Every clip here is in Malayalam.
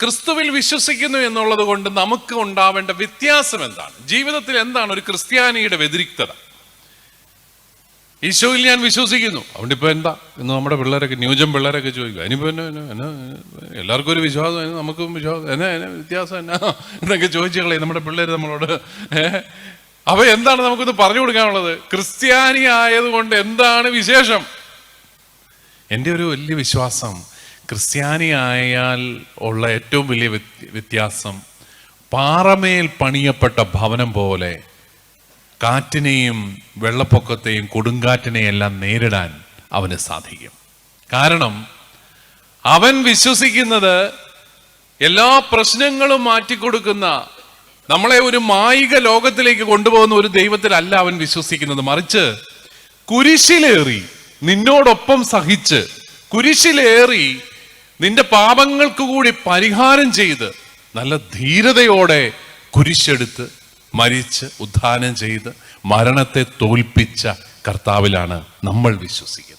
ക്രിസ്തുവിൽ വിശ്വസിക്കുന്നു എന്നുള്ളത് കൊണ്ട് നമുക്ക് ഉണ്ടാവേണ്ട വ്യത്യാസം എന്താണ്? ജീവിതത്തിൽ എന്താണ് ഒരു ക്രിസ്ത്യാനിയുടെ വ്യതിരിക്തത? ഈശോയിൽ ഞാൻ വിശ്വസിക്കുന്നു. അതുകൊണ്ട് ഇപ്പൊ എന്താ? ഇന്ന് നമ്മുടെ പിള്ളേരൊക്കെ ന്യൂജൻ പിള്ളേരൊക്കെ ചോദിക്കും അതിനിപ്പോ എന്നാ എന്നാ, എല്ലാവർക്കും ഒരു വിശ്വാസം നമുക്കും വിശ്വാസം എന്നാ എന്നാ വ്യത്യാസം എന്നാ? എന്നൊക്കെ ചോദിച്ചു കളയും നമ്മുടെ പിള്ളേർ നമ്മളോട്. അപ്പൊ എന്താണ് നമുക്കൊന്ന് പറഞ്ഞു കൊടുക്കാനുള്ളത്? ക്രിസ്ത്യാനി ആയതുകൊണ്ട് എന്താണ് വിശേഷം? എന്റെ ഒരു വലിയ വിശ്വാസം ക്രിസ്ത്യാനി ആയാൽ ഉള്ള ഏറ്റവും വലിയ വ്യത്യാസം പാറമേൽ പണിയപ്പെട്ട ഭവനം പോലെ കാറ്റിനെയും വെള്ളപ്പൊക്കത്തെയും കൊടുങ്കാറ്റിനെയും എല്ലാം നേരിടാൻ അവന് സാധിക്കും. കാരണം അവൻ വിശ്വസിക്കുന്നത് എല്ലാ പ്രശ്നങ്ങളും മാറ്റിക്കൊടുക്കുന്ന നമ്മളെ ഒരു മായിക ലോകത്തിലേക്ക് കൊണ്ടുപോകുന്ന ഒരു ദൈവത്തിലല്ല അവൻ വിശ്വസിക്കുന്നത്. മറിച്ച് കുരിശിലേറി നിന്നോടൊപ്പം സഹിച്ച് കുരിശിലേറി നിന്റെ പാപങ്ങൾക്ക് കൂടി പരിഹാരം ചെയ്ത് നല്ല ധീരതയോടെ കുരിശെടുത്ത് മരിച്ച് ഉദ്ധാനം ചെയ്ത് മരണത്തെ തോൽപ്പിച്ച കർത്താവിലാണ് നമ്മൾ വിശ്വസിക്കുന്നത്.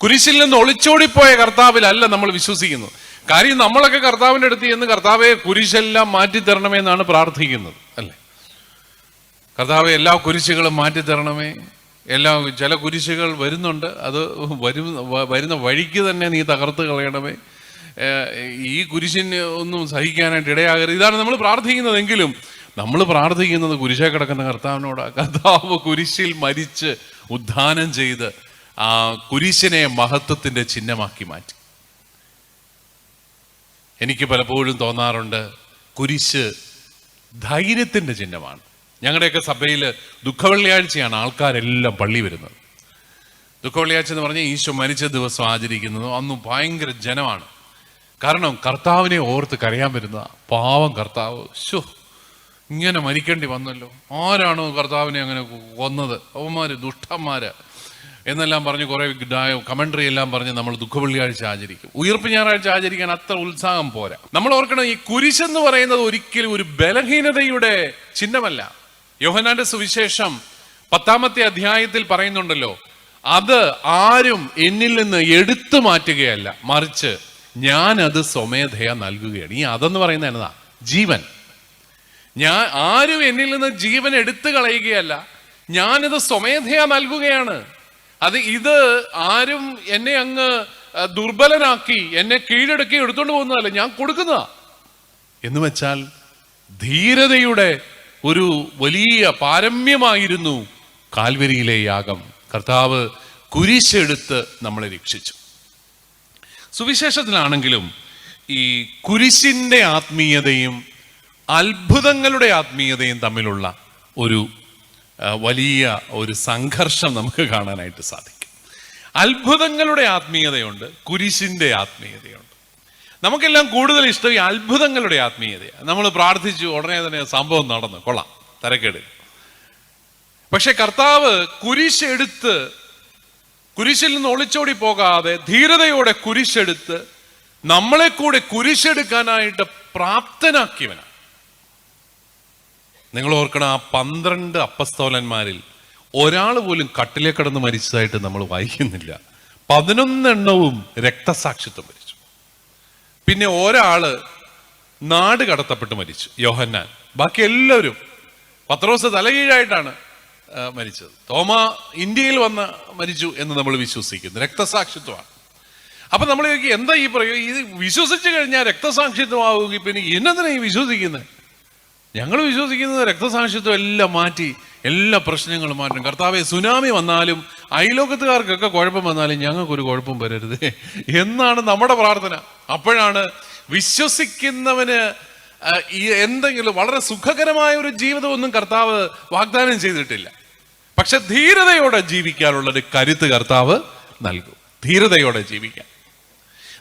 കുരിശിൽ നിന്ന് ഒളിച്ചോടിപ്പോയ കർത്താവിലല്ല നമ്മൾ വിശ്വസിക്കുന്നത് കാര്യം നമ്മളൊക്കെ കർത്താവിന്റെ അടുത്ത് ചെന്ന് കർത്താവെ കുരിശെല്ലാം മാറ്റിത്തരണമേ എന്നാണ് പ്രാർത്ഥിക്കുന്നത്. അല്ലേ? കർത്താവെ എല്ലാ കുരിശുകളും മാറ്റിത്തരണമേ. എല്ലാ ചില കുരിശുകൾ വരുന്നുണ്ട്. അത് വരും വരുന്ന വഴിക്ക് തന്നെ നീ തകർത്ത് കളയണമേ. ഈ കുരിശിന് ഒന്നും സഹിക്കാനായിട്ട് ഇടയാകരുത്. ഇതാണ് നമ്മൾ പ്രാർത്ഥിക്കുന്നതെങ്കിലും നമ്മൾ പ്രാർത്ഥിക്കുന്നത് കുരിശെ കിടക്കുന്ന കർത്താവിനോട്. കർത്താവ് കുരിശിൽ മരിച്ച് ഉദ്ധാനം ചെയ്ത് ആ കുരിശിനെ മഹത്വത്തിന്റെ ചിഹ്നമാക്കി മാറ്റി. എനിക്ക് പലപ്പോഴും തോന്നാറുണ്ട് കുരിശ് ധൈര്യത്തിന്റെ ചിഹ്നമാണ്. ഞങ്ങളുടെയൊക്കെ സഭയിൽ ദുഃഖവെള്ളിയാഴ്ചയാണ് ആൾക്കാരെല്ലാം പള്ളി വരുന്നത്. ദുഃഖവെള്ളിയാഴ്ച എന്ന് പറഞ്ഞാൽ ഈശോ മരിച്ച ദിവസം ആചരിക്കുന്നത് അന്നും ഭയങ്കര ജനമാണ്. കാരണം കർത്താവിനെ ഓർത്ത് കരയാൻ വരുന്ന പാവം കർത്താവ്. ശോ ഇങ്ങനെ മരിക്കേണ്ടി വന്നല്ലോ. ആരാണോ കർത്താവിനെ അങ്ങനെ കൊന്നത്? അവന്മാര് ദുഷ്ടന്മാര്. എന്നെല്ലാം പറഞ്ഞ് കുറെ കമൻട്രി എല്ലാം പറഞ്ഞ് നമ്മൾ ദുഃഖവെള്ളിയാഴ്ച ആചരിക്കും. ഉയർപ്പ് ഞായറാഴ്ച ആചരിക്കാൻ അത്ര ഉത്സാഹം പോരാ. നമ്മൾ ഓർക്കണം ഈ കുരിശെന്ന് പറയുന്നത് ഒരിക്കലും ഒരു ബലഹീനതയുടെ ചിഹ്നമല്ല. യോഹനാന്റെ സുവിശേഷം പത്താമത്തെ അധ്യായത്തിൽ പറയുന്നുണ്ടല്ലോ അത് ആരും എന്നിൽ നിന്ന് എടുത്തു മാറ്റുകയല്ല മറിച്ച് ഞാൻ അത് സ്വമേധയാ നൽകുകയാണ്. ഈ അതെന്ന് പറയുന്ന എന്നതാ? ജീവൻ. ഞാൻ ആരും എന്നിൽ നിന്ന് ജീവൻ എടുത്തു കളയുകയല്ല ഞാനിത് സ്വമേധയാ നൽകുകയാണ്. അത് ഇത് ആരും എന്നെ അങ്ങ് ദുർബലനാക്കി എന്നെ കീഴടക്കി എടുത്തുകൊണ്ട് പോകുന്നതല്ല ഞാൻ കൊടുക്കുന്നതാ. എന്ന് വെച്ചാൽ ധീരതയുടെ ഒരു വലിയ പാരമ്യമായിരുന്നു കാൽവരിയിലെ യാഗം. കർത്താവ് കുരിശെടുത്ത് നമ്മളെ രക്ഷിച്ചു. സുവിശേഷത്തിലാണെങ്കിലും ഈ കുരിശിന്റെ ആത്മീയതയും അത്ഭുതങ്ങളുടെ ആത്മീയതയും തമ്മിലുള്ള ഒരു വലിയ ഒരു സംഘർഷം നമുക്ക് കാണാനായിട്ട് സാധിക്കും. അത്ഭുതങ്ങളുടെ ആത്മീയതയുണ്ട് കുരിശിന്റെ ആത്മീയതയുണ്ട്. നമുക്കെല്ലാം കൂടുതൽ ഇഷ്ടം ഈ അത്ഭുതങ്ങളുടെ ആത്മീയത നമ്മൾ പ്രാർത്ഥിച്ചു ഉടനെ തന്നെ സംഭവം നടന്നു. കൊള്ളാം. തരക്കേട്. പക്ഷെ കർത്താവ് കുരിശെടുത്ത് കുരിശിൽ നിന്ന് ഒളിച്ചോടി പോകാതെ ധീരതയോടെ കുരിശെടുത്ത് നമ്മളെ കൂടെ കുരിശെടുക്കാനായിട്ട് പ്രാപ്തനാക്കിയവനാണ് നിങ്ങൾ ഓർക്കണം ആ പന്ത്രണ്ട് അപ്പസ്തോലന്മാരിൽ ഒരാൾ പോലും കട്ടിലേ കിടന്ന് മരിച്ചതായിട്ട് നമ്മൾ വായിക്കുന്നില്ല. പതിനൊന്നെണ്ണവും രക്തസാക്ഷിത്വം മരിച്ചു പിന്നെ ഒരാൾ നാട് കടത്തപ്പെട്ട് മരിച്ചു യോഹന്നാൻ. ബാക്കി എല്ലാവരും പത്രോസ് തലകീഴായിട്ടാണ് മരിച്ചത്. തോമ ഇന്ത്യയിൽ വന്ന് മരിച്ചു എന്ന് നമ്മൾ വിശ്വസിക്കുന്നു രക്തസാക്ഷിത്വമാണ്. അപ്പൊ നമ്മൾ എന്താ ഈ പറയുക ഇത് വിശ്വസിച്ചു കഴിഞ്ഞാൽ രക്തസാക്ഷിത്വമാവുക പിന്നെ എന്നതിനാ ഈ വിശ്വസിക്കുന്നത്? ഞങ്ങൾ വിശ്വസിക്കുന്നത് രക്തസാക്ഷിത്വം എല്ലാം മാറ്റി എല്ലാ പ്രശ്നങ്ങളും മാറ്റും കർത്താവെ സുനാമി വന്നാലും അയലോകത്തുകാർക്കൊക്കെ കുഴപ്പം വന്നാലും ഞങ്ങൾക്കൊരു കുഴപ്പം വരരുത്. എന്നാണ് നമ്മുടെ പ്രാർത്ഥന. അപ്പോഴാണ് വിശ്വസിക്കുന്നവന് ഈ എന്തെങ്കിലും വളരെ സുഖകരമായ ഒരു ജീവിതമൊന്നും കർത്താവ് വാഗ്ദാനം ചെയ്തിട്ടില്ല. പക്ഷെ ധീരതയോടെ ജീവിക്കാനുള്ള ഒരു കരുത്ത് കർത്താവ് നൽകും. ധീരതയോടെ ജീവിക്കാൻ.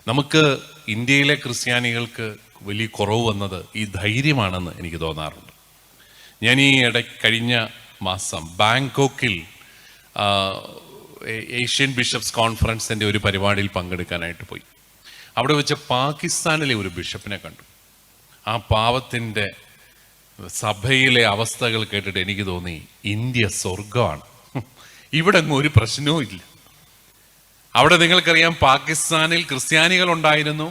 നമുക്ക് ഇന്ത്യയിലെ ക്രിസ്ത്യാനികൾക്ക് വലിയ കുറവ് വന്നത് ഈ ധൈര്യമാണെന്ന് എനിക്ക് തോന്നാറുണ്ട്. ഞാൻ ഈ ഇട കഴിഞ്ഞ മാസം ബാങ്കോക്കിൽ ഏഷ്യൻ ബിഷപ്സ് കോൺഫറൻസിന്റെ ഒരു പരിപാടിയിൽ പങ്കെടുക്കാനായിട്ട് പോയി. അവിടെ വെച്ച് പാകിസ്ഥാനിലെ ഒരു ബിഷപ്പിനെ കണ്ടു. ആ പാവത്തിന്റെ സഭയിലെ അവസ്ഥകൾ കേട്ടിട്ട് എനിക്ക് തോന്നി ഇന്ത്യ സ്വർഗമാണ് ഇവിടെ അങ്ങ് ഒരു പ്രശ്നവും ഇല്ല. അവിടെ നിങ്ങൾക്കറിയാം പാകിസ്ഥാനിൽ ക്രിസ്ത്യാനികൾ ഉണ്ടായിരുന്നു.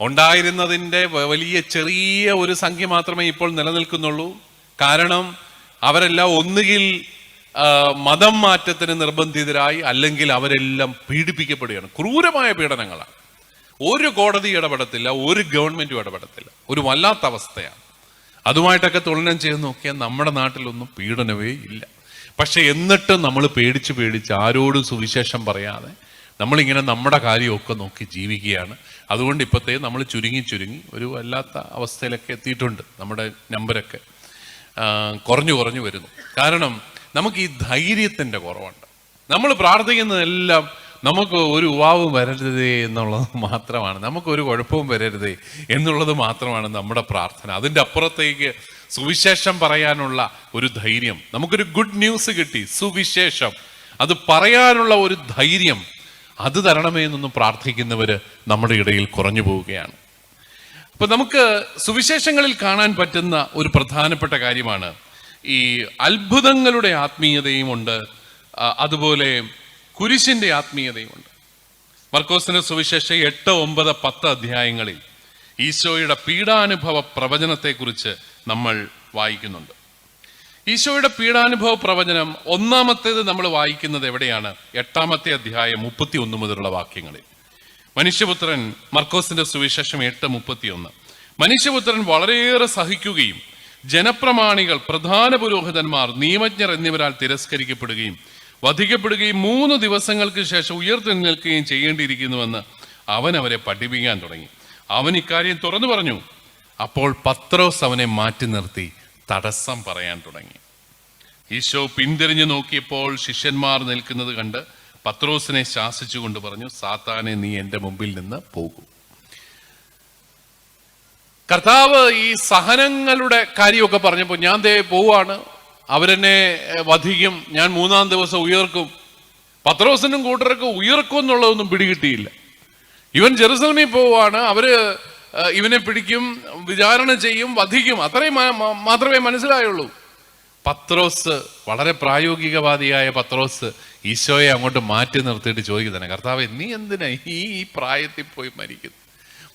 ഉണ്ടായിരുന്നതിന്റെ വലിയ ചെറിയ ഒരു സംഖ്യ മാത്രമേ ഇപ്പോൾ നിലനിൽക്കുന്നുള്ളൂ. കാരണം അവരെല്ലാം ഒന്നുകിൽ മതം മാറ്റത്തിന് നിർബന്ധിതരായി അല്ലെങ്കിൽ അവരെല്ലാം പീഡിപ്പിക്കപ്പെടുകയാണ്. ക്രൂരമായ പീഡനങ്ങളാണ്. ഒരു കോടതി ഇടപെടത്തില്ല ഒരു ഗവൺമെന്റും ഇടപെടത്തില്ല. ഒരു വല്ലാത്ത അവസ്ഥയാണ്. അതുമായിട്ടൊക്കെ തുലനം ചെയ്ത് നോക്കിയാൽ നമ്മുടെ നാട്ടിലൊന്നും പീഡനമേ ഇല്ല. പക്ഷെ എന്നിട്ട് നമ്മൾ പേടിച്ച് പേടിച്ച് ആരോടും സുവിശേഷം പറയാതെ നമ്മളിങ്ങനെ നമ്മുടെ കാര്യമൊക്കെ നോക്കി ജീവിക്കുകയാണ്. അതുകൊണ്ട് ഇപ്പോഴത്തെ നമ്മൾ ചുരുങ്ങി ചുരുങ്ങി ഒരു വല്ലാത്ത അവസ്ഥയിലൊക്കെ എത്തിയിട്ടുണ്ട് നമ്മുടെ നമ്പരൊക്കെ. കുറഞ്ഞു കുറഞ്ഞു വരുന്നു. കാരണം നമുക്ക് ഈ ധൈര്യത്തിന്റെ കുറവുണ്ട്. നമ്മൾ പ്രാർത്ഥിക്കുന്നതെല്ലാം നമുക്ക് ഒരു ഉവാവും വരരുതേ എന്നുള്ളത് മാത്രമാണ്. നമുക്കൊരു കുഴപ്പവും വരരുതേ എന്നുള്ളത് മാത്രമാണ് നമ്മുടെ പ്രാർത്ഥന. അതിന്റെ അപ്പുറത്തേക്ക് സുവിശേഷം പറയാനുള്ള ഒരു ധൈര്യം. നമുക്കൊരു ഗുഡ് ന്യൂസ് കിട്ടി. സുവിശേഷം. അത് പറയാനുള്ള ഒരു ധൈര്യം. അത് തരണമേ എന്നൊന്നും പ്രാർത്ഥിക്കുന്നവർ നമ്മുടെ ഇടയിൽ കുറഞ്ഞു പോവുകയാണ്. അപ്പൊ നമുക്ക് സുവിശേഷങ്ങളിൽ കാണാൻ പറ്റുന്ന ഒരു പ്രധാനപ്പെട്ട കാര്യമാണ്. ഈ അത്ഭുതങ്ങളുടെ ആത്മീയതയും ഉണ്ട്. അതുപോലെ കുരിശിന്റെ ആത്മീയതയുമുണ്ട്. മർക്കോസിന്റെ സുവിശേഷം എട്ട് ഒമ്പത് പത്ത് അധ്യായങ്ങളിൽ ഈശോയുടെ പീഡാനുഭവ പ്രവചനത്തെക്കുറിച്ച് നമ്മൾ വായിക്കുന്നുണ്ട്. ഈശോയുടെ പീഡാനുഭവ പ്രവചനം ഒന്നാമത്തേത് നമ്മൾ വായിക്കുന്നത് എവിടെയാണ്? എട്ടാമത്തെ അധ്യായം മുപ്പത്തി ഒന്ന് മുതലുള്ള വാക്യങ്ങളിൽ. മനുഷ്യപുത്രൻ മർക്കോസിന്റെ സുവിശേഷം എട്ട് മുപ്പത്തിയൊന്ന്. മനുഷ്യപുത്രൻ വളരെയേറെ സഹിക്കുകയും ജനപ്രമാണികൾ പ്രധാന പുരോഹിതന്മാർ നിയമജ്ഞർ എന്നിവരാൽ തിരസ്കരിക്കപ്പെടുകയും വധിക്കപ്പെടുകയും മൂന്ന് ദിവസങ്ങൾക്ക് ശേഷം ഉയർത്തെഴുന്നേൽക്കുകയും ചെയ്യേണ്ടിയിരിക്കുന്നുവെന്ന് അവൻ അവരെ പഠിപ്പിക്കാൻ തുടങ്ങി. അവൻ ഇക്കാര്യം തുറന്നു പറഞ്ഞു. അപ്പോൾ പത്രോസ് അവനെ മാറ്റി നിർത്തി തടസ്സം പറയാൻ തുടങ്ങി. ഈശോ പിന്തിരിഞ്ഞു നോക്കിയപ്പോൾ ശിഷ്യന്മാർ നിൽക്കുന്നത് കണ്ട് പത്രോസിനെ ശാസിച്ചുകൊണ്ട് പറഞ്ഞു സാത്താനെ നീ എന്റെ മുമ്പിൽ നിന്ന് പോകൂ. കർത്താവ് ഈ സഹനങ്ങളുടെ കാര്യമൊക്കെ പറഞ്ഞപ്പോൾ ഞാൻ ദേ പോവാണ് അവരെന്നെ വധിക്കും. ഞാൻ മൂന്നാം ദിവസം ഉയർക്കും. പത്രോസിനും കൂട്ടരൊക്കെ ഉയർക്കും എന്നുള്ളതൊന്നും പിടികിട്ടിയില്ല. ഇവൻ ജെറുസലമിൽ പോവാണ് അവർ ഇവനെ പിടിക്കും വിചാരണ ചെയ്യും വധിക്കും. അത്രയും മാത്രമേ മനസ്സിലായുള്ളൂ. പത്രോസ് വളരെ പ്രായോഗികവാദിയായ പത്രോസ് ഈശോയെ അങ്ങോട്ട് മാറ്റി നിർത്തിയിട്ട് ചോദിക്കുന്നതാണ് കർത്താവ് നീ എന്തിനാ ഈ ഈ പ്രായത്തിൽ പോയി മരിക്കുന്നു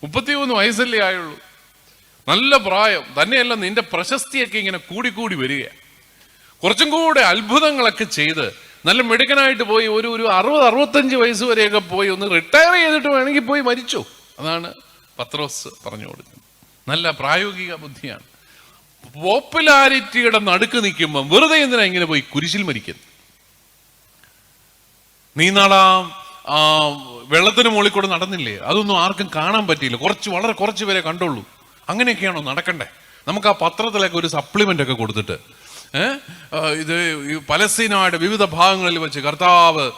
മുപ്പത്തിമൂന്ന് വയസ്സല്ലേ ആയുള്ളൂ. നല്ല പ്രായം. തന്നെയല്ല നിന്റെ പ്രശസ്തിയൊക്കെ ഇങ്ങനെ കൂടിക്കൂടി വരികയാണ്. കുറച്ചും കൂടെ അത്ഭുതങ്ങളൊക്കെ ചെയ്ത് നല്ല മിടുക്കനായിട്ട് പോയി ഒരു ഒരു അറുപത് അറുപത്തഞ്ച് വയസ്സ് വരെയൊക്കെ പോയി ഒന്ന് റിട്ടയർ ചെയ്തിട്ട് വേണമെങ്കിൽ പോയി മരിച്ചു. അതാണ് പത്രോസ് പറഞ്ഞു കൊടുക്കുന്നത്. നല്ല പ്രായോഗിക ബുദ്ധിയാണ്. പോപ്പുലാരിറ്റിയുടെ നടുക്ക് നിൽക്കുമ്പം വെറുതെ എന്തിനാ ഇങ്ങനെ പോയി കുരിശിൽ മരിക്കുന്നു നീ നാളാ വെള്ളത്തിന് മുകളിൽ കൂടെ നടന്നില്ലേ? അതൊന്നും ആർക്കും കാണാൻ പറ്റിയില്ല. കുറച്ച് വളരെ കുറച്ച് പേരെ കണ്ടുള്ളൂ. അങ്ങനെയൊക്കെയാണോ നടക്കണ്ടേ? നമുക്ക് ആ പത്രത്തിലൊക്കെ ഒരു സപ്ലിമെന്റ് ഒക്കെ കൊടുത്തിട്ട് ഇത് ഈ പലസ്തീനമായിട്ട് വിവിധ ഭാഗങ്ങളിൽ വെച്ച് കർത്താവ്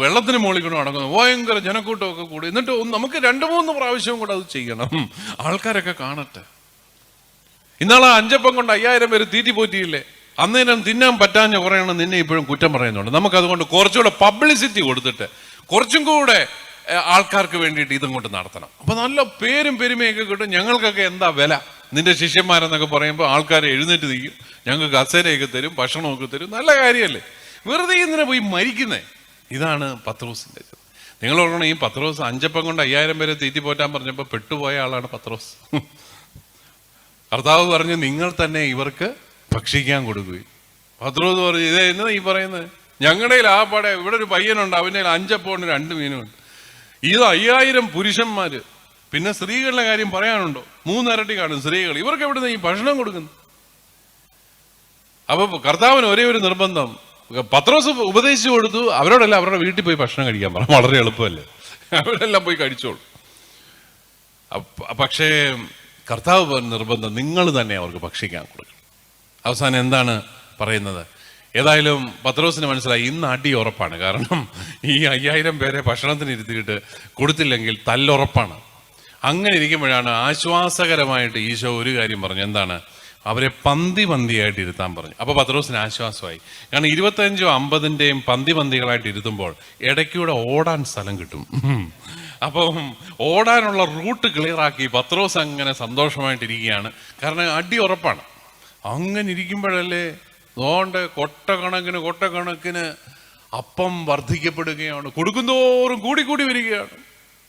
വെള്ളത്തിന് മുകളിൽ കൊണ്ട് നടക്കുന്നു. ഭയങ്കര ജനക്കൂട്ടമൊക്കെ കൂടി. എന്നിട്ട് നമുക്ക് രണ്ട് മൂന്ന് പ്രാവശ്യവും കൂടെ അത് ചെയ്യണം. ആൾക്കാരൊക്കെ കാണട്ടെ. ഇന്നാളെ അഞ്ചപ്പം കൊണ്ട് അയ്യായിരം പേര് തീറ്റി പോറ്റിയില്ലേ? അന്നേരം തിന്നാൻ പറ്റാഞ്ഞ കുറയണം നിന്നെ ഇപ്പോഴും കുറ്റം പറയുന്നുണ്ട്. നമുക്ക് അതുകൊണ്ട് കുറച്ചുകൂടെ പബ്ലിസിറ്റി കൊടുത്തിട്ട് കുറച്ചും കൂടെ ആൾക്കാർക്ക് വേണ്ടിയിട്ട് ഇതും കൊണ്ട് നടത്തണം. അപ്പൊ നല്ല പേരും പെരുമയൊക്കെ കിട്ടും. ഞങ്ങൾക്കൊക്കെ എന്താ വില? നിന്റെ ശിഷ്യന്മാരെന്നൊക്കെ പറയുമ്പോൾ ആൾക്കാർ എഴുന്നേറ്റ് നിൽക്കും. ഞങ്ങൾക്ക് കസേരയൊക്കെ തരും ഭക്ഷണമൊക്കെ തരും. നല്ല കാര്യമല്ലേ? വെറുതെ ഇന്നലെ പോയി മരിക്കുന്നേ? ഇതാണ് പത്രോസിന്റെ ചിത്രം. നിങ്ങൾ ഓർക്കണം ഈ പത്രോസ് അഞ്ചപ്പം കൊണ്ട് അയ്യായിരം പേരെ തീറ്റി പോറ്റാൻ പറഞ്ഞപ്പോൾ പെട്ടുപോയ ആളാണ് പത്രോസ്. കർത്താവ് പറഞ്ഞു നിങ്ങൾ തന്നെ ഇവർക്ക് ഭക്ഷിക്കാൻ കൊടുക്കുകയും. പത്രോസ് പറഞ്ഞു ഇതേ എന്നാ ഈ പറയുന്നത് ഞങ്ങളുടെ ആ പടെ ഇവിടെ ഒരു പയ്യനുണ്ട്. അവന്റെ അഞ്ചപ്പം ഉണ്ട് രണ്ട് മീനുണ്ട്. ഇത് അയ്യായിരം പുരുഷന്മാര്. പിന്നെ സ്ത്രീകളുടെ കാര്യം പറയാനുണ്ടോ? മൂന്നരട്ടി കാണും സ്ത്രീകൾ. ഇവർക്ക് എവിടുന്ന് ഈ ഭക്ഷണം കൊടുക്കുന്നു അപ്പൊ കർത്താവിന് ഒരേ ഒരു നിർബന്ധം. പത്രോസ് ഉപദേശിച്ചു കൊടുത്തു. അവരോടെല്ലാം അവരുടെ വീട്ടിൽ പോയി ഭക്ഷണം കഴിക്കാൻ പറഞ്ഞു. വളരെ എളുപ്പമല്ലേ? അവരെല്ലാം പോയി കഴിച്ചോളൂ. പക്ഷേ കർത്താവ് നിർബന്ധം നിങ്ങൾ തന്നെ അവർക്ക് ഭക്ഷിക്കാൻ കൊടുക്കണം. അവസാനം എന്താണ് പറയുന്നത്? ഏതായാലും പത്രോസിന് മനസ്സിലായി ഇന്ന് അടി ഉറപ്പാണ്. കാരണം ഈ അയ്യായിരം പേരെ ഭക്ഷണത്തിന് ഇരുത്തിയിട്ട് കൊടുത്തില്ലെങ്കിൽ തല്ലുറപ്പാണ്. അങ്ങനെ ഇരിക്കുമ്പോഴാണ് ആശ്വാസകരമായിട്ട് ഈശോ ഒരു കാര്യം പറഞ്ഞു. എന്താണ്? അവരെ പന്തി പന്തിയായിട്ട് ഇരുത്താൻ പറഞ്ഞു. അപ്പോൾ പത്രോസിന് ആശ്വാസമായി. കാരണം ഇരുപത്തഞ്ചോ അമ്പതിന്റെയും പന്തി പന്തികളായിട്ട് ഇരുത്തുമ്പോൾ ഇടയ്ക്കൂടെ ഓടാൻ സ്ഥലം കിട്ടും. അപ്പം ഓടാനുള്ള റൂട്ട് ക്ലിയർ ആക്കി പത്രോസ് അങ്ങനെ സന്തോഷമായിട്ടിരിക്കുകയാണ്. കാരണം അടി ഉറപ്പാണ്. അങ്ങനെ ഇരിക്കുമ്പോഴല്ലേ അതുകൊണ്ട് കൊട്ടക്കണക്കിന് കൊട്ടക്കണക്കിന് അപ്പം വർദ്ധിക്കപ്പെടുകയാണ്. കൊടുക്കുന്തോറും കൂടി കൂടി വരികയാണ്.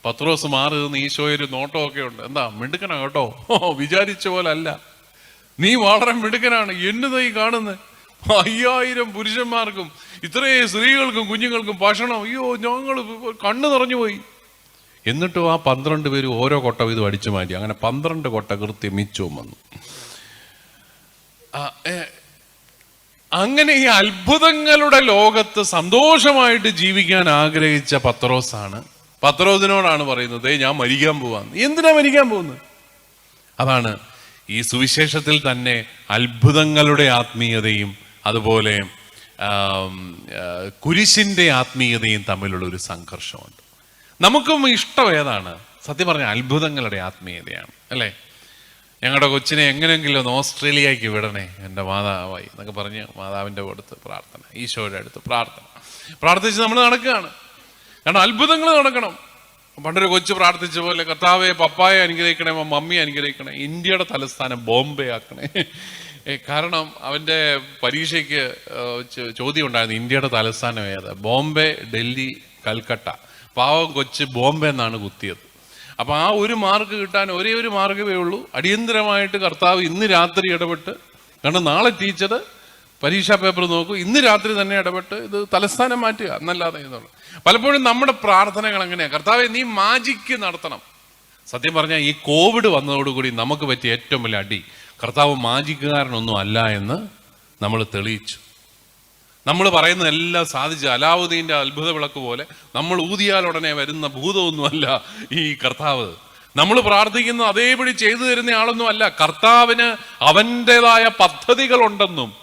പത്രോസ് മാറി നിന്ന് ഈശോയിൽ നോട്ടമൊക്കെ ഉണ്ട്. എന്താ മിടുക്കനാ കേട്ടോ? വിചാരിച്ച പോലെ അല്ല നീ വളരെ മിടുക്കനാണ്. എന്നതാ ഈ കാണുന്നത് അയ്യായിരം പുരുഷന്മാർക്കും ഇത്രയും സ്ത്രീകൾക്കും കുഞ്ഞുങ്ങൾക്കും ഭക്ഷണം. അയ്യോ ഞങ്ങൾ കണ്ണു നിറഞ്ഞു പോയി. എന്നിട്ടും ആ പന്ത്രണ്ട് പേര് ഓരോ കൊട്ട വീതം അടിച്ചു മാറ്റി. അങ്ങനെ പന്ത്രണ്ട് കൊട്ട കൃത്യം മിച്ചവും വന്നു. അങ്ങനെ ഈ അത്ഭുതങ്ങളുടെ ലോകത്ത് സന്തോഷമായിട്ട് ജീവിക്കാൻ ആഗ്രഹിച്ച പത്രോസാണ്. പത്രോസിനോടാണ് പറയുന്നത് ഞാൻ മരിക്കാൻ പോവാന്ന്. എന്തിനാ മരിക്കാൻ പോകുന്നത് അതാണ് ഈ സുവിശേഷത്തിൽ തന്നെ അത്ഭുതങ്ങളുടെ ആത്മീയതയും അതുപോലെ കുരിശിന്റെ ആത്മീയതയും തമ്മിലുള്ള ഒരു സംഘർഷമുണ്ട്. നമുക്കും ഇഷ്ടം ഏതാണ്? സത്യം പറഞ്ഞ അത്ഭുതങ്ങളുടെ ആത്മീയതയാണ് അല്ലേ? ഞങ്ങളുടെ കൊച്ചിനെ എങ്ങനെയെങ്കിലും ഒന്ന് ഓസ്ട്രേലിയക്ക് വിടണേ എന്റെ മാതാവായി എന്നൊക്കെ പറഞ്ഞ് മാതാവിന്റെ അടുത്ത് പ്രാർത്ഥന ഈശോയുടെ അടുത്ത് പ്രാർത്ഥന. പ്രാർത്ഥിച്ച് നമ്മൾ നടക്കുകയാണ്. കാരണം അത്ഭുതങ്ങൾ നടക്കണം. പണ്ടൊരു കൊച്ചു പ്രാർത്ഥിച്ച പോലെ കർത്താവെ പപ്പായെ അനുഗ്രഹിക്കണേ മമ്മിയെ അനുഗ്രഹിക്കണേ ഇന്ത്യയുടെ തലസ്ഥാനം ബോംബെ ആക്കണേ കാരണം അവന്റെ പരീക്ഷയ്ക്ക് ചോദ്യം ഉണ്ടായിരുന്നു ഇന്ത്യയുടെ തലസ്ഥാനം ഏത്? ബോംബെ ഡൽഹി കൽക്കട്ട. പാവം കൊച്ച് ബോംബെ എന്നാണ് കുത്തിയത്. അപ്പൊ ആ ഒരു മാർക്ക് കിട്ടാൻ ഒരേ ഒരു മാർഗമേ ഉള്ളൂ. അടിയന്തരമായിട്ട് കർത്താവ് ഇന്ന് രാത്രി ഇടപെട്ട് കാരണം നാളെ ടീച്ചർ പരീക്ഷാ പേപ്പർ നോക്കും ഇന്ന് രാത്രി തന്നെ ഇടപെട്ട് ഇത് തലസ്ഥാനം മാറ്റുക എന്നല്ലാതെ എന്നുള്ളു പലപ്പോഴും നമ്മുടെ പ്രാർത്ഥനകൾ എങ്ങനെയാണ് കർത്താവെ നീ മാജിക്ക് നടത്തണം. സത്യം പറഞ്ഞാൽ ഈ കോവിഡ് വന്നതോടുകൂടി നമുക്ക് പറ്റിയ ഏറ്റവും വലിയ അടി കർത്താവ് മാജിക്കുകാരനൊന്നും അല്ല എന്ന് നമ്മൾ തെളിയിച്ചു. നമ്മൾ പറയുന്നതെല്ലാം സാധിച്ച അലാവുദ്ദീന്റെ അത്ഭുത വിളക്ക് പോലെ നമ്മൾ ഊതിയാൽ ഉടനെ വരുന്ന ഭൂതമൊന്നുമല്ല ഈ കർത്താവ്. നമ്മൾ പ്രാർത്ഥിക്കുന്ന അതേപടി ചെയ്തു തരുന്ന ആളൊന്നും അല്ല. കർത്താവിന് അവന്റെതായ പദ്ധതികളുണ്ടെന്നും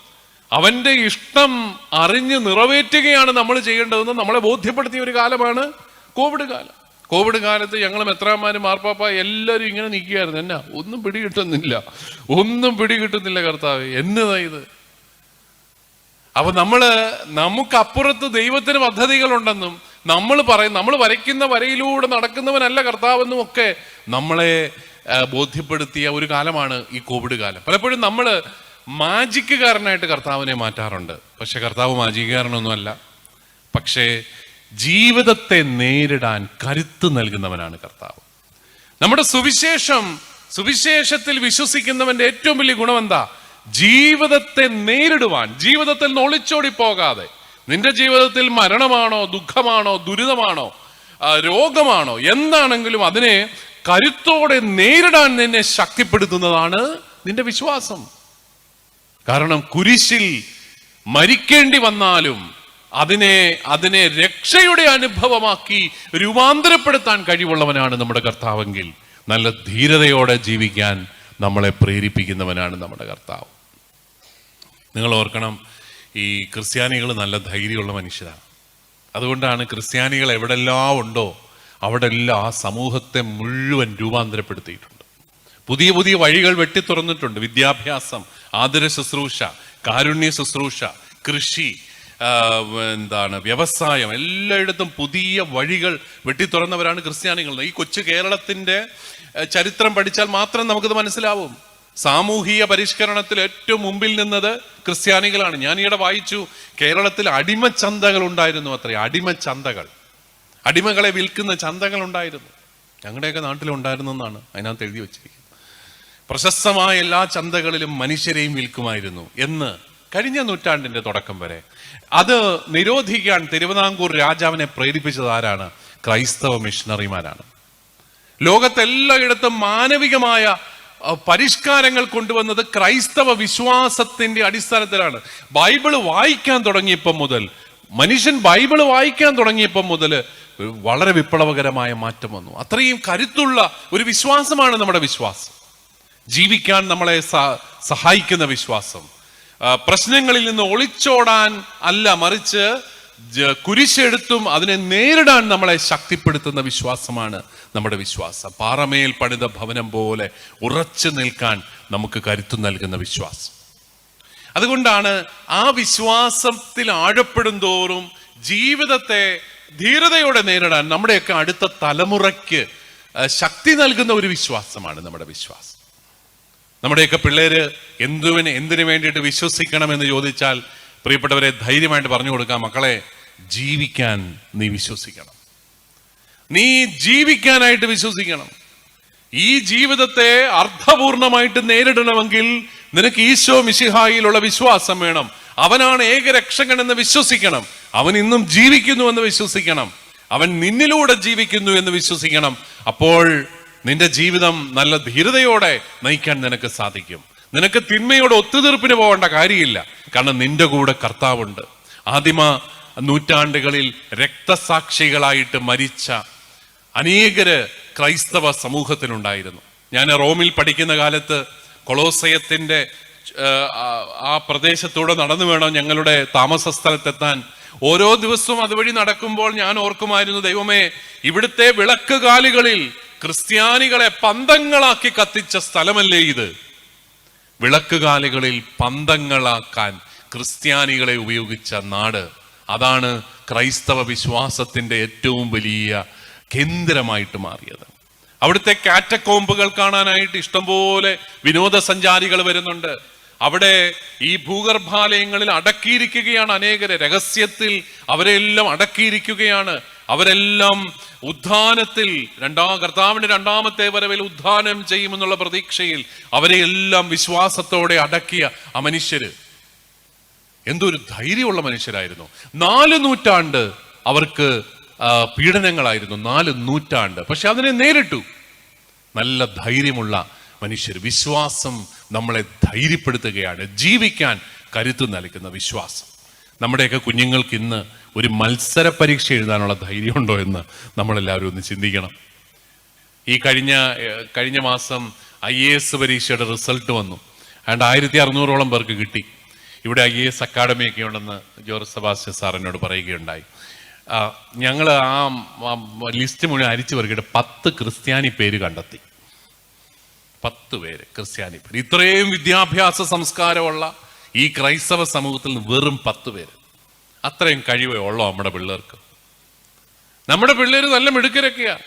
അവന്റെ ഇഷ്ടം അറിഞ്ഞ് നിറവേറ്റുകയാണ് നമ്മൾ ചെയ്യേണ്ടതെന്നും നമ്മളെ ബോധ്യപ്പെടുത്തിയ ഒരു കാലമാണ് കോവിഡ് കാലം. കോവിഡ് കാലത്ത് ഞങ്ങൾ മെത്രാന്മാരും മാർപ്പാപ്പ എല്ലാവരും ഇങ്ങനെ നിൽക്കുകയായിരുന്നു. എന്നാ ഒന്നും പിടികിട്ടുന്നില്ല. ഒന്നും പിടികിട്ടുന്നില്ല കർത്താവ്. എന്നതാ ഇത്? അപ്പൊ നമ്മൾ നമുക്കപ്പുറത്ത് ദൈവത്തിന് പദ്ധതികളുണ്ടെന്നും നമ്മൾ പറയും നമ്മൾ വരയ്ക്കുന്ന വരയിലൂടെ നടക്കുന്നവനല്ല കർത്താവെന്നും ഒക്കെ നമ്മളെ ബോധ്യപ്പെടുത്തിയ ഒരു കാലമാണ് ഈ കോവിഡ് കാലം. പലപ്പോഴും നമ്മൾ മാജിക്കുകാരനായിട്ട് കർത്താവിനെ മാറ്റാറുണ്ട്. പക്ഷെ കർത്താവ് മാജിക്കുകാരനൊന്നുമല്ല. പക്ഷേ ജീവിതത്തെ നേരിടാൻ കരുത്ത് നൽകുന്നവനാണ് കർത്താവ്. നമ്മുടെ സുവിശേഷം സുവിശേഷത്തിൽ വിശ്വസിക്കുന്നവന്റെ ഏറ്റവും വലിയ ഗുണം എന്താ ജീവിതത്തെ നേരിടുവാൻ ജീവിതത്തിൽ നിന്ന് ഒളിച്ചോടി പോകാതെ നിന്റെ ജീവിതത്തിൽ മരണമാണോ ദുഃഖമാണോ ദുരിതമാണോ രോഗമാണോ എന്താണെങ്കിലും അതിനെ കരുത്തോടെ നേരിടാൻ നിന്നെ ശക്തിപ്പെടുത്തുന്നതാണ് നിന്റെ വിശ്വാസം. കാരണം കുരിശിൽ മരിക്കേണ്ടി വന്നാലും അതിനെ അതിനെ രക്ഷയുടെ അനുഭവമാക്കി രൂപാന്തരപ്പെടുത്താൻ കഴിവുള്ളവനാണ് നമ്മുടെ കർത്താവെങ്കിൽ നല്ല ധീരതയോടെ ജീവിക്കാൻ നമ്മളെ പ്രേരിപ്പിക്കുന്നവനാണ് നമ്മുടെ കർത്താവ്. നിങ്ങൾ ഓർക്കണം ഈ ക്രിസ്ത്യാനികൾ നല്ല ധൈര്യമുള്ള മനുഷ്യരാണ്. അതുകൊണ്ടാണ് ക്രിസ്ത്യാനികൾ എവിടെല്ലാം ഉണ്ടോ അവിടെ എല്ലാം ആ സമൂഹത്തെ മുഴുവൻ രൂപാന്തരപ്പെടുത്തിയിട്ടുണ്ട്. പുതിയ പുതിയ വഴികൾ വെട്ടി തുറന്നിട്ടുണ്ട്. വിദ്യാഭ്യാസം ആതുര ശുശ്രൂഷ കാരുണ്യ ശുശ്രൂഷ കൃഷി എന്താണ് വ്യവസായം എല്ലായിടത്തും പുതിയ വഴികൾ വെട്ടി തുറന്നവരാണ് ക്രിസ്ത്യാനികൾ. ഈ കൊച്ചു കേരളത്തിന്റെ ചരിത്രം പഠിച്ചാൽ മാത്രം നമുക്കത് മനസ്സിലാവും. സാമൂഹിക പരിഷ്കരണത്തിൽ ഏറ്റവും മുമ്പിൽ നിന്നത് ക്രിസ്ത്യാനികളാണ്. ഞാൻ ഈയിടെ വായിച്ചു കേരളത്തിൽ അടിമച്ചന്തകൾ ഉണ്ടായിരുന്നു അത്രേ. അടിമച്ചന്തകൾ. അടിമകളെ വിൽക്കുന്ന ചന്തകൾ ഉണ്ടായിരുന്നു. ഞങ്ങളുടെയൊക്കെ നാട്ടിലുണ്ടായിരുന്നു എന്നാണ് അതിനകത്ത് എഴുതി വെച്ചിരിക്കുന്നത്. പ്രശസ്തമായ എല്ലാ ചന്തകളിലും മനുഷ്യരെയും വിൽക്കുമായിരുന്നു എന്ന് കഴിഞ്ഞ നൂറ്റാണ്ടിന്റെ തുടക്കം വരെ. അത് നിരോധിക്കാൻ തിരുവിതാംകൂർ രാജാവിനെ പ്രേരിപ്പിച്ചത് ആരാണ്? ക്രൈസ്തവ മിഷണറിമാരാണ്. ലോകത്തെല്ലായിടത്തും മാനവികമായ പരിഷ്കാരങ്ങൾ കൊണ്ടുവന്നത് ക്രൈസ്തവ വിശ്വാസത്തിന്റെ അടിസ്ഥാനത്തിലാണ്. ബൈബിൾ വായിക്കാൻ തുടങ്ങിയപ്പം മുതൽ മനുഷ്യൻ ബൈബിൾ വായിക്കാൻ തുടങ്ങിയപ്പം മുതൽ വളരെ വിപ്ലവകരമായ മാറ്റം വന്നു. അത്രയും കരുത്തുള്ള ഒരു വിശ്വാസമാണ് നമ്മുടെ വിശ്വാസം. ജീവിക്കാൻ നമ്മളെ സഹായിക്കുന്ന വിശ്വാസം. പ്രശ്നങ്ങളിൽ നിന്ന് ഒളിച്ചോടാൻ അല്ല മറിച്ച് കുരിശെടുത്തും അതിനെ നേരിടാൻ നമ്മളെ ശക്തിപ്പെടുത്തുന്ന വിശ്വാസമാണ് നമ്മുടെ വിശ്വാസം. പാറമേൽ പണിത ഭവനം പോലെ ഉറച്ചു നിൽക്കാൻ നമുക്ക് കരുത്തു നൽകുന്ന വിശ്വാസം. അതുകൊണ്ടാണ് ആ വിശ്വാസത്തിൽ ആഴപ്പെടും തോറും ജീവിതത്തെ ധീരതയോടെ നേരിടാൻ നമ്മുടെയൊക്കെ അടുത്ത തലമുറയ്ക്ക് ശക്തി നൽകുന്ന ഒരു വിശ്വാസമാണ് നമ്മുടെ വിശ്വാസം. നമ്മുടെയൊക്കെ പിള്ളേര് എന്തുവിന് എന്തിനു വേണ്ടിയിട്ട് വിശ്വസിക്കണം എന്ന് ചോദിച്ചാൽ പ്രിയപ്പെട്ടവരെ ധൈര്യമായിട്ട് പറഞ്ഞു കൊടുക്കാം. മക്കളെ ജീവിക്കാൻ നീ വിശ്വസിക്കണം. നീ ജീവിക്കാനായിട്ട് വിശ്വസിക്കണം. ഈ ജീവിതത്തെ അർത്ഥപൂർണമായിട്ട് നേരിടണമെങ്കിൽ നിനക്ക് ഈശോ മിശിഹായിലുള്ള വിശ്വാസം വേണം. അവനാണ് ഏകരക്ഷകൻ എന്ന് വിശ്വസിക്കണം. അവൻ ഇന്നും ജീവിക്കുന്നു എന്ന് വിശ്വസിക്കണം. അവൻ നിന്നിലൂടെ ജീവിക്കുന്നു എന്ന് വിശ്വസിക്കണം. അപ്പോൾ നിന്റെ ജീവിതം നല്ല ധീരതയോടെ നയിക്കാൻ നിനക്ക് സാധിക്കും. നിനക്ക് തിന്മയോട് ഒത്തുതീർപ്പിന് പോകേണ്ട കാര്യമില്ല. കാരണം നിന്റെ കൂടെ കർത്താവുണ്ട്. ആദിമ നൂറ്റാണ്ടുകളിൽ രക്തസാക്ഷികളായിട്ട് മരിച്ച അനേകര് ക്രൈസ്തവ സമൂഹത്തിനുണ്ടായിരുന്നു ഞാൻ റോമിൽ പഠിക്കുന്ന കാലത്ത് ആ- ആ പ്രദേശത്തൂടെ നടന്നു വേണം ഞങ്ങളുടെ താമസ സ്ഥലത്തെത്താൻ. ഓരോ ദിവസവും അതുവഴി നടക്കുമ്പോൾ ഞാൻ ഓർക്കുമായിരുന്നു ദൈവമേ ഇവിടുത്തെ വിളക്കുകാലുകളിൽ ക്രിസ്ത്യാനികളെ പന്തങ്ങളാക്കി കത്തിച്ച സ്ഥലമല്ലേ ഇത്? വിളക്കുകാലുകളിൽ പന്തങ്ങളാക്കാൻ ക്രിസ്ത്യാനികളെ ഉപയോഗിച്ച നാട് അതാണ് ക്രൈസ്തവ വിശ്വാസത്തിന്റെ ഏറ്റവും വലിയ കേന്ദ്രമായിട്ട് മാറിയത്. അവിടുത്തെ കാറ്റക്കോമ്പുകൾ കാണാനായിട്ട് ഇഷ്ടംപോലെ വിനോദസഞ്ചാരികൾ വരുന്നുണ്ട്. അവിടെ ഈ ഭൂഗർഭാലയങ്ങളിൽ അടക്കിയിരിക്കുകയാണ് അനേകരെ. രഹസ്യത്തിൽ അവരെല്ലാം അടക്കിയിരിക്കുകയാണ്. അവരെല്ലാം ഉദ്ധാനത്തിൽ രണ്ടാം കർത്താവിന്റെ രണ്ടാമത്തെ വരവിൽ ഉദ്ധാനം ചെയ്യുമെന്നുള്ള പ്രതീക്ഷയിൽ അവരെ എല്ലാം വിശ്വാസത്തോടെ അടക്കിയ ആ മനുഷ്യര്. എന്തൊരു ധൈര്യമുള്ള മനുഷ്യരായിരുന്നു. നാല് നൂറ്റാണ്ട് അവർക്ക് പീഡനങ്ങളായിരുന്നു. നാല് നൂറ്റാണ്ട്. പക്ഷെ അതിനെ നേരിട്ടു. നല്ല ധൈര്യമുള്ള മനുഷ്യർ വിശ്വാസം നമ്മളെ ധൈര്യപ്പെടുത്തുകയാണ്. ജീവിക്കാൻ കരുത്ത് നൽകുന്ന വിശ്വാസം. നമ്മുടെയൊക്കെ കുഞ്ഞുങ്ങൾക്ക് ഇന്ന് ഒരു മത്സര പരീക്ഷ എഴുതാനുള്ള ധൈര്യമുണ്ടോ എന്ന് നമ്മളെല്ലാവരും ഒന്ന് ചിന്തിക്കണം. ഈ കഴിഞ്ഞ കഴിഞ്ഞ മാസം ഐ എ എസ് പരീക്ഷയുടെ റിസൾട്ട് വന്നു. അതുകൊണ്ട് ആയിരത്തി അറുന്നൂറോളം പേർക്ക് കിട്ടി. ഇവിടെ ഐ എ എസ് അക്കാഡമിയൊക്കെ ഉണ്ടെന്ന് ജോർജ് സെബാസ്റ്റ്യൻ സാർ എന്നോട് പറയുകയുണ്ടായി. ഞങ്ങൾ ആ ലിസ്റ്റ് മുഴുവൻ അരിച്ചു പെറുക്കിയിട്ട് പത്ത് ക്രിസ്ത്യാനി പേര് കണ്ടെത്തി. പത്ത് പേര് ക്രിസ്ത്യാനി പേര്. ഇത്രയും വിദ്യാഭ്യാസ സംസ്കാരമുള്ള ഈ ക്രൈസ്തവ സമൂഹത്തിൽ നിന്ന് വെറും പത്ത് പേര്. അത്രയും കഴിവേ ഉള്ളോ നമ്മുടെ പിള്ളേർക്ക്. നമ്മുടെ പിള്ളേർ നല്ല മിടുക്കരൊക്കെയാ.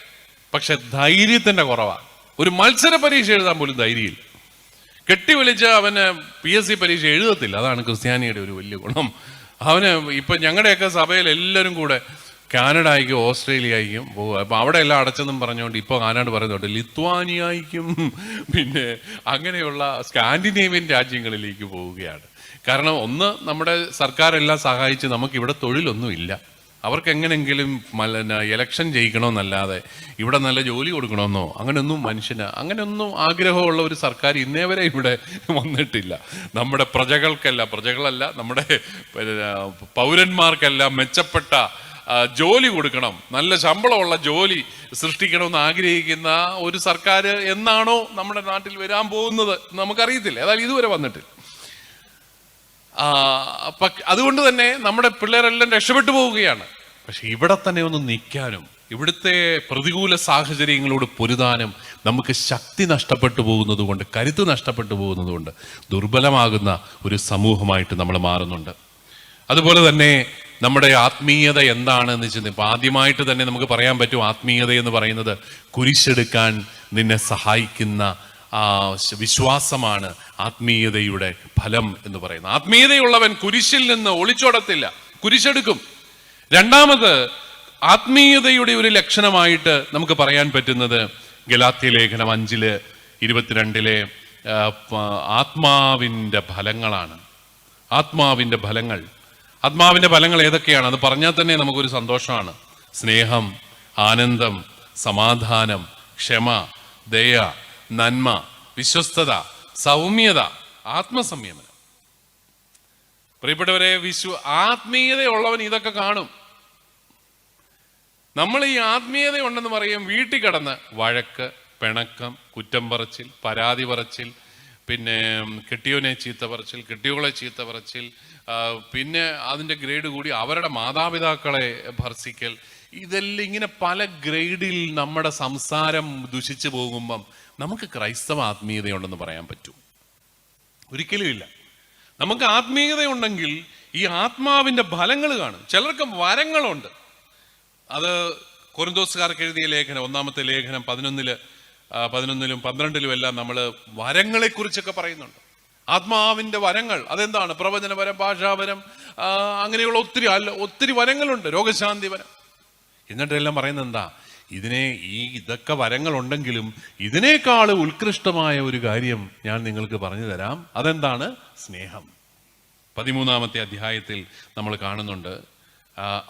പക്ഷെ ധൈര്യത്തിന്റെ കുറവാ. ഒരു മത്സര പരീക്ഷ എഴുതാൻ പോലും ധൈര്യമില്ല. കെട്ടി വിളിച്ച് അവന് പി എസ് സി പരീക്ഷ എഴുതത്തില്ല. അതാണ് ക്രിസ്ത്യാനിയുടെ ഒരു വലിയ ഗുണം. അവന് ഇപ്പൊ ഞങ്ങളുടെയൊക്കെ സഭയിൽ എല്ലാവരും കൂടെ കാനഡ ആയിക്കും ഓസ്ട്രേലിയ ആയിക്കും പോവുക. അപ്പൊ അവിടെ എല്ലാം അടച്ചെന്നും പറഞ്ഞുകൊണ്ട് ഇപ്പൊ കാനാട് പറയുന്നുണ്ട് ലിത്വാനിയായിക്കും. പിന്നെ അങ്ങനെയുള്ള സ്കാൻഡിനേവിയൻ രാജ്യങ്ങളിലേക്ക് പോവുകയാണ്. കാരണം ഒന്ന് നമ്മുടെ സർക്കാരെല്ലാം സഹായിച്ച് നമുക്ക് ഇവിടെ തൊഴിലൊന്നും ഇല്ല അവർക്ക് എങ്ങനെങ്കിലും മല ഇലക്ഷൻ ജയിക്കണമെന്നല്ലാതെ ഇവിടെ നല്ല ജോലി കൊടുക്കണമെന്നോ അങ്ങനെയൊന്നും മനുഷ്യന് അങ്ങനെയൊന്നും ആഗ്രഹമുള്ള ഒരു സർക്കാർ ഇന്നേ വരെ ഇവിടെ വന്നിട്ടില്ല. നമ്മുടെ പ്രജകൾക്കല്ല പ്രജകളല്ല നമ്മുടെ പൗരന്മാർക്കെല്ലാം മെച്ചപ്പെട്ട ജോലി കൊടുക്കണം. നല്ല ശമ്പളമുള്ള ജോലി സൃഷ്ടിക്കണമെന്ന് ആഗ്രഹിക്കുന്ന ഒരു സർക്കാർ എന്നാണോ നമ്മുടെ നാട്ടിൽ വരാൻ പോകുന്നത് നമുക്കറിയത്തില്ല. ഏതായാലും ഇതുവരെ വന്നിട്ടില്ല. അതുകൊണ്ട് തന്നെ നമ്മുടെ പിള്ളേരെല്ലാം രക്ഷപ്പെട്ടു പോവുകയാണ്. പക്ഷെ ഇവിടെ തന്നെ ഒന്ന് നിൽക്കാനും ഇവിടുത്തെ പ്രതികൂല സാഹചര്യങ്ങളോട് പൊരുതാനും നമുക്ക് ശക്തി നഷ്ടപ്പെട്ടു പോകുന്നത് കൊണ്ട് കരുത്ത് നഷ്ടപ്പെട്ടു പോകുന്നത് കൊണ്ട് ദുർബലമാകുന്ന ഒരു സമൂഹമായിട്ട് നമ്മൾ മാറുന്നുണ്ട്. അതുപോലെ തന്നെ നമ്മുടെ ആത്മീയത എന്താണെന്ന് വെച്ചാൽ ഇപ്പം ആദ്യമായിട്ട് തന്നെ നമുക്ക് പറയാൻ പറ്റും ആത്മീയത എന്ന് പറയുന്നത് കുരിശെടുക്കാൻ നിന്നെ സഹായിക്കുന്ന വിശ്വാസമാണ് ആത്മീയതയുടെ ഫലം എന്ന് പറയുന്നത്. ആത്മീയതയുള്ളവൻ കുരിശിൽ നിന്ന് ഒളിച്ചോടത്തില്ല. കുരിശെടുക്കും. രണ്ടാമത് ആത്മീയതയുടെ ഒരു ലക്ഷണമായിട്ട് നമുക്ക് പറയാൻ പറ്റുന്നത് ഗലാത്തി ലേഖനം അഞ്ചിൽ ഇരുപത്തിരണ്ടിലെ ആ, ആത്മാവിന്റെ ഫലങ്ങളാണ്. ആത്മാവിന്റെ ഫലങ്ങൾ. ആത്മാവിന്റെ ഫലങ്ങൾ ഏതൊക്കെയാണ്? അത് പറഞ്ഞാൽ തന്നെ നമുക്കൊരു സന്തോഷമാണ്. സ്നേഹം ആനന്ദം സമാധാനം ക്ഷമ ദയ നന്മ വിശ്വസ്തത സൗമ്യത ആത്മസംയമനം. പ്രിയപ്പെട്ടവരെ വിശ്വ ആത്മീയതയുള്ളവൻ ഇതൊക്കെ കാണും. നമ്മൾ ഈ ആത്മീയത ഉണ്ടെന്ന് പറയും വീട്ടിൽ കിടന്ന് വഴക്ക് പിണക്കം കുറ്റം പറച്ചിൽ പരാതി പറച്ചിൽ പിന്നെ കെട്ടിയോനെ ചീത്ത പറച്ചിൽ കെട്ടിയോളെ ചീത്ത പറച്ചിൽ പിന്നെ അതിന്റെ ഗ്രേഡ് കൂടി അവരുടെ മാതാപിതാക്കളെ ഭർസിക്കൽ. ഇതെല്ലാം ഇങ്ങനെ പല ഗ്രേഡിൽ നമ്മുടെ സംസാരം ദുഷിച്ചു പോകുമ്പം നമുക്ക് ക്രൈസ്തവ ആത്മീയതയുണ്ടെന്ന് പറയാൻ പറ്റൂ. ഒരിക്കലും ഇല്ല. നമുക്ക് ആത്മീയതയുണ്ടെങ്കിൽ ഈ ആത്മാവിന്റെ ഫലങ്ങൾ കാണും. ചിലർക്ക് വരങ്ങളുണ്ട്. അത് കൊരന്തോസുകാർക്ക് എഴുതിയ ലേഖനം ഒന്നാമത്തെ ലേഖനം പതിനൊന്നിൽ പതിനൊന്നിലും പന്ത്രണ്ടിലും എല്ലാം നമ്മൾ വരങ്ങളെക്കുറിച്ചൊക്കെ പറയുന്നുണ്ട്. ആത്മാവിന്റെ വരങ്ങൾ. അതെന്താണ്? പ്രവചനപരം ഭാഷാപരം അങ്ങനെയുള്ള ഒത്തിരി അല്ല ഒത്തിരി വരങ്ങളുണ്ട്. രോഗശാന്തി വരം. എന്നിട്ടെല്ലാം പറയുന്നത് എന്താ? ഇതിനെ ഈ ഇതൊക്കെ വരങ്ങളുണ്ടെങ്കിലും ഇതിനേക്കാൾ ഉത്കൃഷ്ടമായ ഒരു കാര്യം ഞാൻ നിങ്ങൾക്ക് പറഞ്ഞു തരാം. അതെന്താണ്? സ്നേഹം. പതിമൂന്നാമത്തെ അധ്യായത്തിൽ നമ്മൾ കാണുന്നുണ്ട്.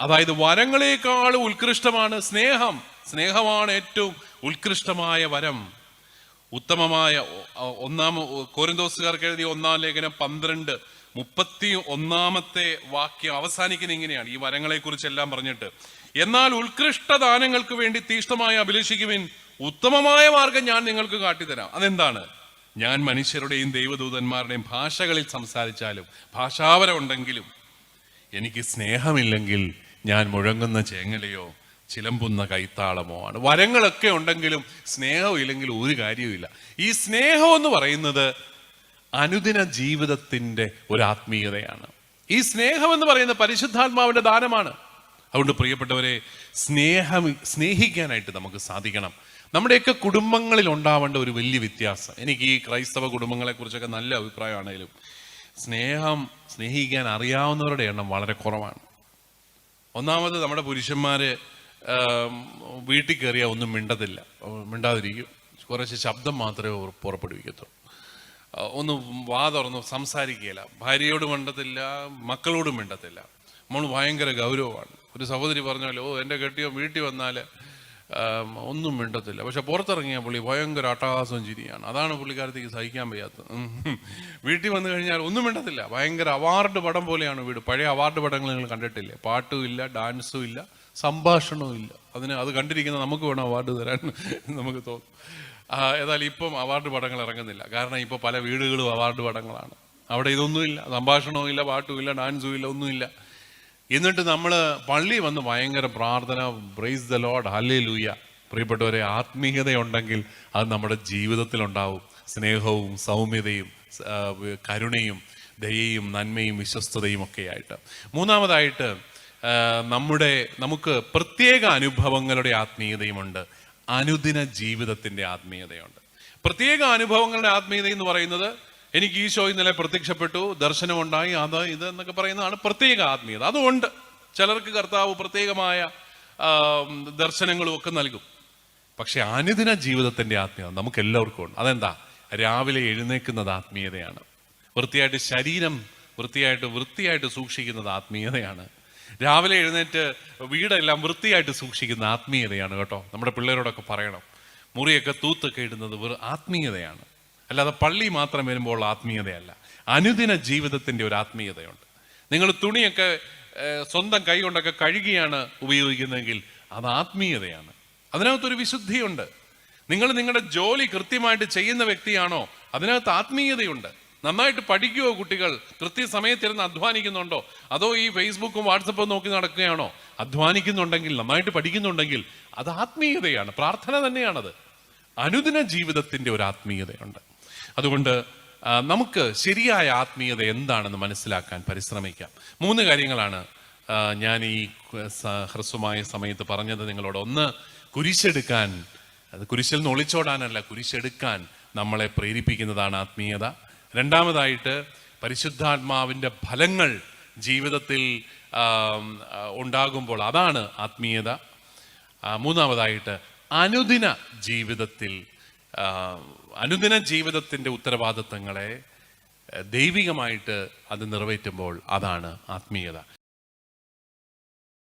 അതായത് വരങ്ങളെക്കാൾ ഉത്കൃഷ്ടമാണ് സ്നേഹം. സ്നേഹമാണ് ഏറ്റവും ഉത്കൃഷ്ടമായ വരം. ഉത്തമമായ ഒന്നാം കോരിന്തോസുകാർക്ക് എഴുതിയ ഒന്നാം ലേഖനം പന്ത്രണ്ട്. മുപ്പത്തി ഒന്നാമത്തെ വാക്യം അവസാനിക്കുന്ന ഇങ്ങനെയാണ്. ഈ വരങ്ങളെ കുറിച്ചെല്ലാം പറഞ്ഞിട്ട്. എന്നാൽ ഉത്കൃഷ്ട ദാനങ്ങൾക്ക് വേണ്ടി തീഷ്ണമായി അഭിലഷിക്കുവിൻ ഉത്തമമായ മാർഗം ഞാൻ നിങ്ങൾക്ക് കാട്ടിത്തരാം. അതെന്താണ്? ഞാൻ മനുഷ്യരുടെയും ദൈവദൂതന്മാരുടെയും ഭാഷകളിൽ സംസാരിച്ചാലും ഭാഷാവരമുണ്ടെങ്കിലും എനിക്ക് സ്നേഹമില്ലെങ്കിൽ ഞാൻ മുഴങ്ങുന്ന ചേങ്ങലയോ ചിലമ്പുന്ന കൈത്താളമോ ആണ്. വരങ്ങളൊക്കെ ഉണ്ടെങ്കിലും സ്നേഹം ഇല്ലെങ്കിൽ ഒരു കാര്യവുമില്ല ഈ സ്നേഹം എന്ന് പറയുന്നത് അനുദിന ജീവിതത്തിന്റെ ഒരു ആത്മീയതയാണ്. ഈ സ്നേഹം എന്ന് പറയുന്നത് പരിശുദ്ധാത്മാവിന്റെ ദാനമാണ്. അതുകൊണ്ട് പ്രിയപ്പെട്ടവരെ സ്നേഹം സ്നേഹിക്കാനായിട്ട് നമുക്ക് സാധിക്കണം. നമ്മുടെയൊക്കെ കുടുംബങ്ങളിൽ ഉണ്ടാവേണ്ട ഒരു വലിയ വ്യത്യാസം. എനിക്ക് ഈ ക്രൈസ്തവ കുടുംബങ്ങളെ കുറിച്ചൊക്കെ നല്ല അഭിപ്രായമാണേലും സ്നേഹം സ്നേഹിക്കാൻ അറിയാവുന്നവരുടെ എണ്ണം വളരെ കുറവാണ്. ഒന്നാമത് നമ്മുടെ പുരുഷന്മാര് വീട്ടിൽ കയറിയാൽ ഒന്നും മിണ്ടത്തില്ല. മിണ്ടാതിരിക്കും. കുറച്ച് ശബ്ദം മാത്രമേ പുറപ്പെടുവിക്കത്തുള്ളൂ. ഒന്ന് വാ തുറന്ന് സംസാരിക്കുകയില്ല. ഭാര്യയോട് മിണ്ടത്തില്ല മക്കളോടും മിണ്ടത്തില്ല. നമ്മൾ ഭയങ്കര ഗൗരവമാണ്. ഒരു സഹോദരി പറഞ്ഞാലോ ഓ എന്റെ കെട്ടിയോ വീട്ടിൽ വന്നാൽ ഒന്നും മിണ്ടത്തില്ല. പക്ഷെ പുറത്തിറങ്ങിയ പുള്ളി ഭയങ്കര അട്ടഹാസവും ചിരിയാണ്. അതാണ് പുള്ളിക്കാരത്തേക്ക് സഹിക്കാൻ വയ്യാത്തത്. വീട്ടിൽ വന്നു കഴിഞ്ഞാൽ ഒന്നും മിണ്ടത്തില്ല. ഭയങ്കര അവാർഡ് പടം പോലെയാണ് വീട്. പഴയ അവാർഡ് പടങ്ങൾ നിങ്ങൾ കണ്ടിട്ടില്ലേ? പാട്ടും ഇല്ല ഡാൻസും ഇല്ല സംഭാഷണവും ഇല്ല. അതിന് അത് കണ്ടിരിക്കുന്ന നമുക്ക് വേണം അവാർഡ് തരാൻ നമുക്ക് തോന്നും. ഏതായാലും ഇപ്പം അവാർഡ് പടങ്ങൾ ഇറങ്ങുന്നില്ല. കാരണം ഇപ്പോൾ പല വീടുകളും അവാർഡ് പടങ്ങളാണ്. അവിടെ ഇതൊന്നുമില്ല. സംഭാഷണവും ഇല്ല പാട്ടും ഇല്ല ഡാൻസും ഇല്ല ഒന്നുമില്ല. എന്നിട്ട് നമ്മൾ പള്ളി വന്ന് ഭയങ്കര പ്രാർത്ഥന ബ്രേസ് ദ ലോഡ് ഹല്ലേ ലൂയ പ്രിയപ്പെട്ടവരെ ആത്മീയതയുണ്ടെങ്കിൽ അത് നമ്മുടെ ജീവിതത്തിൽ ഉണ്ടാവും സ്നേഹവും സൗമ്യതയും കരുണയും ദയയും നന്മയും വിശ്വസ്തതയും ഒക്കെ ആയിട്ട് മൂന്നാമതായിട്ട് നമ്മുടെ നമുക്ക് പ്രത്യേക അനുഭവങ്ങളുടെ ആത്മീയതയുമുണ്ട്. അനുദിന ജീവിതത്തിന്റെ ആത്മീയതയുണ്ട്. പ്രത്യേക അനുഭവങ്ങളുടെ ആത്മീയത എന്ന് പറയുന്നത് എനിക്ക് ഈശോ ഇന്നലെ പ്രത്യക്ഷപ്പെട്ടു ദർശനമുണ്ടായി അത് ഇത് എന്നൊക്കെ പറയുന്നതാണ് പ്രത്യേക ആത്മീയത. അതുകൊണ്ട് ചിലർക്ക് കർത്താവ് പ്രത്യേകമായ ദർശനങ്ങളും ഒക്കെ നൽകും. പക്ഷെ അനുദിന ജീവിതത്തിന്റെ ആത്മീയത നമുക്ക് എല്ലാവർക്കും ഉണ്ട്. അതെന്താ? രാവിലെ എഴുന്നേക്കുന്നത് ആത്മീയതയാണ്. വൃത്തിയായിട്ട് ശരീരം വൃത്തിയായിട്ട് വൃത്തിയായിട്ട് സൂക്ഷിക്കുന്നത് ആത്മീയതയാണ്. രാവിലെ എഴുന്നേറ്റ് വീടെല്ലാം വൃത്തിയായിട്ട് സൂക്ഷിക്കുന്ന ആത്മീയതയാണ് കേട്ടോ. നമ്മുടെ പിള്ളേരോടൊക്കെ പറയണം. മുറിയൊക്കെ തൂത്തൊക്കെ ഇടുന്നത് ആത്മീയതയാണ്. അല്ലാതെ പള്ളി മാത്രം വരുമ്പോൾ ആത്മീയതയല്ല. അനുദിന ജീവിതത്തിന്റെ ഒരു ആത്മീയതയുണ്ട്. നിങ്ങൾ തുണിയൊക്കെ സ്വന്തം കൈ കൊണ്ടൊക്കെ കഴുകിയാണ് ഉപയോഗിക്കുന്നതെങ്കിൽ അത് ആത്മീയതയാണ്. അതിനകത്തൊരു വിശുദ്ധിയുണ്ട്. നിങ്ങൾ നിങ്ങളുടെ ജോലി കൃത്യമായിട്ട് ചെയ്യുന്ന വ്യക്തിയാണോ അതിനകത്ത് ആത്മീയതയുണ്ട്. നന്നായിട്ട് പഠിക്കുവോ കുട്ടികൾ? കൃത്യസമയത്തിരുന്ന് അധ്വാനിക്കുന്നുണ്ടോ? അതോ ഈ ഫേസ്ബുക്കും വാട്സപ്പും നോക്കി നടക്കുകയാണോ? അധ്വാനിക്കുന്നുണ്ടെങ്കിൽ നന്നായിട്ട് പഠിക്കുന്നുണ്ടെങ്കിൽ അത് ആത്മീയതയാണ്. പ്രാർത്ഥന തന്നെയാണത്. അനുദിന ജീവിതത്തിന്റെ ഒരു ആത്മീയതയുണ്ട്. അതുകൊണ്ട് നമുക്ക് ശരിയായ ആത്മീയത എന്താണെന്ന് മനസ്സിലാക്കാൻ പരിശ്രമിക്കാം. മൂന്ന് കാര്യങ്ങളാണ് ഞാൻ ഈ ഹ്രസ്വമായ സമയത്ത് പറഞ്ഞത് നിങ്ങളോട്. ഒന്ന് കുരിശെടുക്കാൻ അത് കുരിശിൽ നിന്ന് ഒളിച്ചോടാനല്ല കുരിശെടുക്കാൻ നമ്മളെ പ്രേരിപ്പിക്കുന്നതാണ് ആത്മീയത. രണ്ടാമതായിട്ട് പരിശുദ്ധാത്മാവിന്റെ ഫലങ്ങൾ ജീവിതത്തിൽ ഉണ്ടാകുമ്പോൾ അതാണ് ആത്മീയത. മൂന്നാമതായിട്ട് അനുദിന ജീവിതത്തിൽ അനുദിന ജീവിതത്തിന്റെ ഉത്തരവാദിത്തങ്ങളെ ദൈവികമായിട്ട് അത് നിറവേറ്റുമ്പോൾ അതാണ് ആത്മീയത.